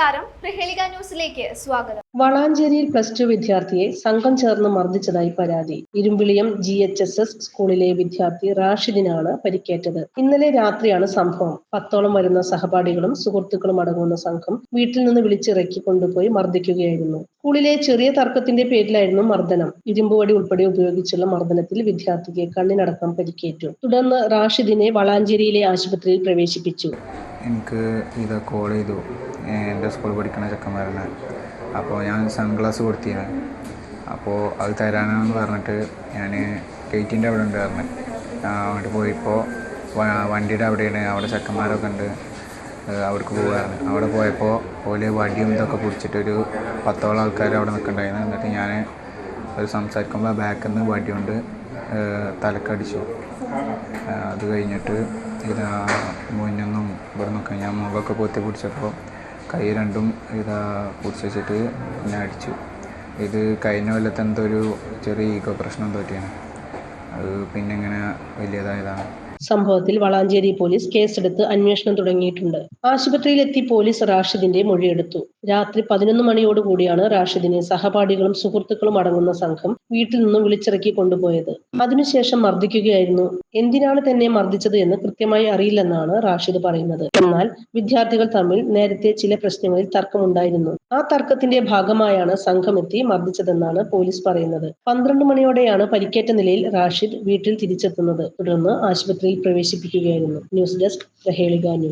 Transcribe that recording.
നമസ്കാരം. പ്രഹേളിക ന്യൂസിലേക്ക് സ്വാഗതം. വളാഞ്ചേരിയിൽ പ്ലസ് ടു വിദ്യാർത്ഥിയെ സംഘം ചേർന്ന് മർദ്ദിച്ചതായി പരാതി. Irumbiliyam G H S S സ്കൂളിലെ വിദ്യാർത്ഥി റാഷിദിനാണ് പരിക്കേറ്റത്. ഇന്നലെ രാത്രിയാണ് സംഭവം. പത്തോളം വരുന്ന സഹപാഠികളും സുഹൃത്തുക്കളും അടങ്ങുന്ന സംഘം വീട്ടിൽ നിന്ന് വിളിച്ചിറക്കി കൊണ്ടുപോയി മർദ്ദിക്കുകയായിരുന്നു. സ്കൂളിലെ ചെറിയ തർക്കത്തിന്റെ പേരിലായിരുന്നു മർദ്ദനം. ഇരുമ്പുവടി ഉൾപ്പെടെ ഉപയോഗിച്ചുള്ള മർദ്ദനത്തിൽ വിദ്യാർത്ഥിക്ക് കണ്ണിനടക്കം പരിക്കേറ്റു. തുടർന്ന് റാഷിദിനെ വളാഞ്ചേരിയിലെ ആശുപത്രിയിൽ പ്രവേശിപ്പിച്ചു. എനിക്ക് ഇത് കോൾ ചെയ്തു. എന്റെ സ്കൂളിൽ പഠിക്കുന്ന ചെക്കന്മാരനെ അപ്പോൾ ഞാൻ സൺഗ്ലാസ് കൊടുത്തിരുന്നു. അപ്പോൾ അത് തരാനാണെന്ന് പറഞ്ഞിട്ട് ഞാൻ ഗേറ്റിന്റെ അവിടെ ഉണ്ട് പറഞ്ഞു അങ്ങോട്ട് പോയപ്പോൾ വണ്ടിയുടെ അവിടെയാണ്. അവിടെ ചെക്കന്മാരൊക്കെ ഉണ്ട്. അവിടേക്ക് പോകുമായിരുന്നു അവിടെ പോയപ്പോൾ ഓൽ വടിയും ഇതൊക്കെ പിടിച്ചിട്ടൊരു പത്തോളം ആൾക്കാർ അവിടെ നിൽക്കണ്ടായിരുന്നു എന്നിട്ട് ഞാൻ ഒരു സംസാരിക്കുമ്പോൾ ബാക്കിൽ നിന്ന് വടി കൊണ്ട് തലക്കടിച്ചു അത് കഴിഞ്ഞിട്ട് ഇതാ മുന്നൊന്നും ഇവിടെ നിന്നൊക്കെ ഞാൻ മുഖമൊക്കെ പൊത്തി പിടിച്ചപ്പോൾ കൈ രണ്ടും ഇതാ പിടിച്ച് വെച്ചിട്ട് എന്നെ അടിച്ചു. ഇത് കഴിഞ്ഞ കൊല്ലത്തെ ഒരു ചെറിയ ഈഗോ പ്രശ്നം തോറ്റിയാണ്. അത് പിന്നെ ഇങ്ങനെ വലിയതായതാണ്. സംഭവത്തിൽ വളാഞ്ചേരി പോലീസ് കേസെടുത്ത് അന്വേഷണം തുടങ്ങിയിട്ടുണ്ട്. ആശുപത്രിയിലെത്തി പോലീസ് റാഷിദിന്റെ മൊഴിയെടുത്തു. രാത്രി പതിനൊന്ന് മണിയോടുകൂടിയാണ് റാഷിദിനെ സഹപാഠികളും സുഹൃത്തുക്കളും അടങ്ങുന്ന സംഘം വീട്ടിൽ നിന്നും വിളിച്ചിറക്കി കൊണ്ടുപോയത്. അതിനുശേഷം മർദ്ദിക്കുകയായിരുന്നു. എന്തിനാണ് തന്നെ മർദ്ദിച്ചത് എന്ന് കൃത്യമായി അറിയില്ലെന്നാണ് റാഷിദ് പറയുന്നത്. എന്നാൽ വിദ്യാർത്ഥികൾ തമ്മിൽ നേരത്തെ ചില പ്രശ്നങ്ങളിൽ തർക്കമുണ്ടായിരുന്നു. ആ തർക്കത്തിന്റെ ഭാഗമായാണ് സംഘം എത്തി മർദ്ദിച്ചതെന്നാണ് പോലീസ് പറയുന്നത്. പന്ത്രണ്ട് മണിയോടെയാണ് പരിക്കേറ്റ നിലയിൽ റാഷിദ് വീട്ടിൽ തിരിച്ചെത്തുന്നത്. തുടർന്ന് ആശുപത്രിയിൽ പ്രവേശിപ്പിക്കുകയായിരുന്നു. News desk Prahelika news.